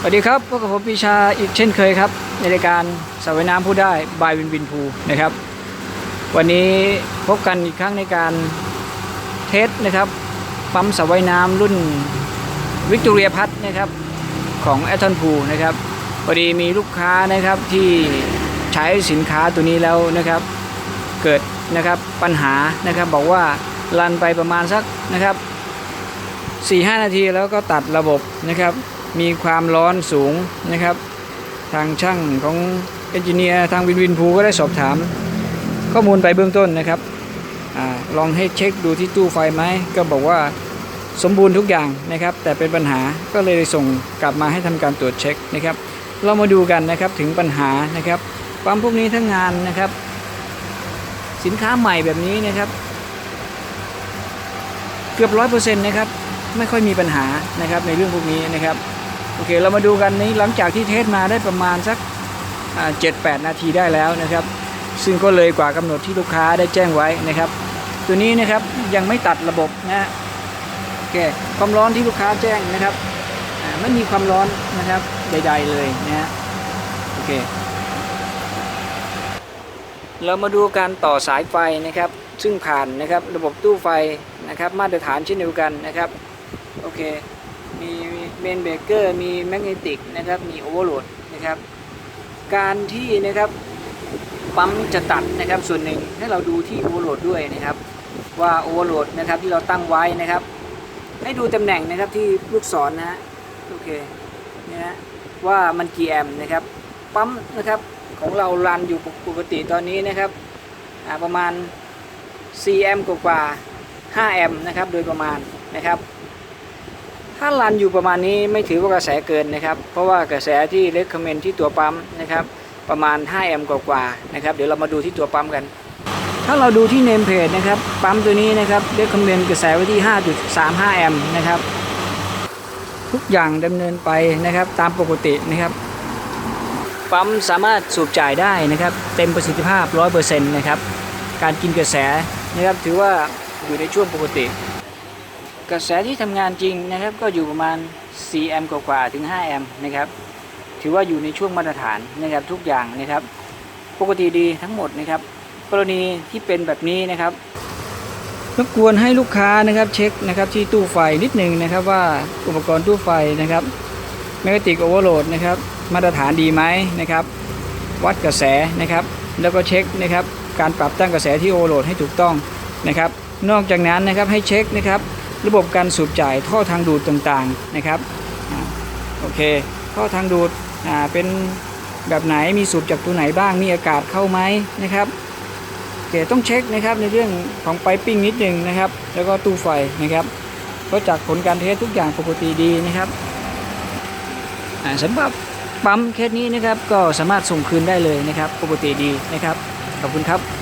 สวัสดีครับพบกับผมปีชาอีกเช่นเคยครับ ในรายการสระว่ายน้ำผู้ได้บายวินวินพูนะครับ วันนี้พบกันอีกครั้งในการเทสนะครับปั๊มสระว่ายน้ำรุ่นวิกตอเรียพัทนะครับของแอตตันพูนะครับพอดีมีลูกค้านะครับที่ใช้สินค้าตัวนี้แล้วนะครับ เกิดนะครับปัญหานะครับบอกว่ารันไปประมาณสักนะครับ4-5 นาทีแล้วก็ตัดระบบนะครับ มีความร้อนสูงนะครับ ทางช่างของเอนจิเนียร์ทางวินวินพูก็ได้สอบถาม ข้อมูลไปเบื้องต้นนะครับอลองให้เช็คดูที่ตู้ไฟไหมก็บอกว่าสมบูรณ์ทุกอย่างนะครับ แต่เป็นปัญหาก็เลยส่งกลับมาให้ทำการตรวจเช็คนะครับ เรามาดูกันนะครับถึงปัญหานะครับปั๊มพวกนี้ทั้งงานนะครับ สินค้าใหม่แบบนี้นะครับ เกือบร้อยเปอร์เซ็นต์นะครับ ไม่ค่อยมีปัญหานะครับในเรื่องพวกนี้นะครับ โอเคเรามาดูกันนี้หลังจากที่เทสมาได้ประมาณสักเจ็ดแปดนาทีได้แล้วนะครับ ซึ่งก็เลยกว่ากำหนดที่ลูกค้าได้แจ้งไว้นะครับ ตัวนี้นะครับยังไม่ตัดระบบนะฮะโอเคความร้อนที่ลูกค้าแจ้งนะครับไม่มีความร้อนนะครับใด ๆเลยนะฮะโอเคเรามาดูการต่อสายไฟนะครับ ซึ่งผ่านนะครับระบบตู้ไฟนะครับ มาตรฐานเช่นเดียวกันนะครับ โอเค มีเมนเบรกเกอร์มีแมกเนติกนะครับมีโอเวอร์โหลดนะครับการที่นะครับปั๊มจะตัดนะครับส่วนหนึ่งให้เราดูที่โอเวอร์โหลดด้วยนะครับว่าโอเวอร์โหลดนะครับที่เราตั้งไว้นะครับ ให้ดูตำแหน่งนะครับที่ลูกศรนะฮะโอเคเนี่ยฮะว่ามันกี่แอมป์นะครับปั๊มนะครับของเรารันอยู่ปกติตอนนี้นะครับประมาณ4แอมป์กว่า5แอมป์นะครับโดยประมาณนะครับ ถ้ารันอยู่ประมาณนี้ไม่ถือว่ากระแสเกินนะครับ เพราะว่ากระแสที่เล c ค m เมนที่ตัวปั๊มนะครับประมาณ 5 แอมป์กว่าๆนะครับ เดี๋ยวเรามาดูที่ตัวปั๊มกัน ถ้าเราดูที่เนมเพจนะครับปั๊มตัวนี้นะครับเล c ค m เมนกระแสไว้ที่ 5.35 แอมป์นะครับทุกอย่างดำเนินไปนะครับตามปกตินะครับปั๊มสามารถสูบจ่ายได้นะครับ เต็มประสิทธิภาพ 100%นะครับ การกินกระแสนะครับถือว่าอยู่ในช่วงปกติ กระแสที่ทำงานจริงนะครับก็อยู่ประมาณ 4 แอมป์กว่าถึง 5 แอมป์นะครับถือว่าอยู่ในช่วงมาตรฐานนะครับทุกอย่างนะครับ ปกติดีทั้งหมดนะครับ กรณีที่เป็นแบบนี้นะครับรบกวนให้ลูกค้านะครับเช็คนะครับที่ตู้ไฟนิดหนึ่งนะครับว่าอุปกรณ์ตู้ไฟนะครับแมกติกโอเวอร์โหลดนะครับมาตรฐานดีไหมนะครับ วัดกระแสนะครับ แล้วก็เช็คนะครับการปรับตั้งกระแสที่โอเวอร์โหลดให้ถูกต้องนะครับ นอกจากนั้นนะครับให้เช็คนะครับ ระบบการสูบจ่ายท่อทางดูดต่างๆนะครับโอเคท่อทางดูดเป็นแบบไหนมีสูบจากตัวไหนบ้างมีอากาศเข้าไหมนะครับโอเคต้องเช็คนะครับในเรื่องของไ i ปิ้งนิดหนึ่งนะครับ แล้วก็ตู้ไฟนะครับเพราะจากผลการเทสทุกอย่างปกติดีนะครับอ่าสำหรับปั๊มเคสนี้นะครับก็สามารถส่งคืนได้เลยนะครับ ปกติดีนะครับ ขอบคุณครับ